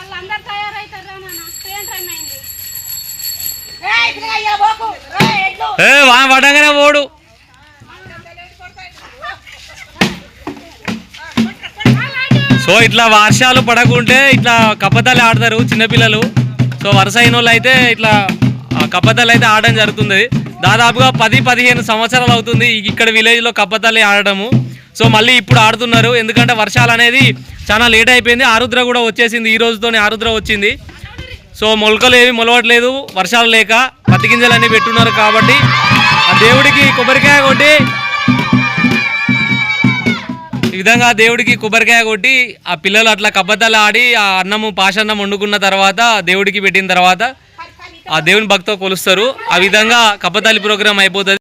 వాళ్ళందరూ తయారవుతారు పడంగానే పోడు. సో ఇట్లా వర్షాలు పడకుంటే ఇట్లా కప్పతలు ఆడతారు చిన్నపిల్లలు. సో వరుస అయిన వాళ్ళు అయితే ఇట్లా కప్పతలు అయితే ఆడడం జరుగుతుంది. దాదాపుగా పది పదిహేను సంవత్సరాలు అవుతుంది ఇక్కడ విలేజ్లో కప్పతల్లి ఆడడము. సో మళ్ళీ ఇప్పుడు ఆడుతున్నారు. ఎందుకంటే వర్షాలు అనేది చాలా లేట్ అయిపోయింది. ఆరుద్ర కూడా వచ్చేసింది. ఈ రోజుతోనే ఆరుద్ర వచ్చింది. సో మొలకలు ఏవి మొలవట్లేదు. వర్షాలు లేక పత్తి గింజలు అన్నీ పెట్టున్నారు కాబట్టి ఆ దేవుడికి కొబ్బరికాయ కొట్టి ఈ విధంగా దేవుడికి కొబ్బరికాయ కొట్టి ఆ పిల్లలు అట్లా కబ్బద్దలు ఆడి ఆ అన్నము పాషన్నం వండుకున్న తర్వాత దేవుడికి పెట్టిన తర్వాత ఆ దేవుని భక్తో కొలుస్తారు. ఆ విధంగా కబ్బతాలి ప్రోగ్రాం అయిపోతుంది.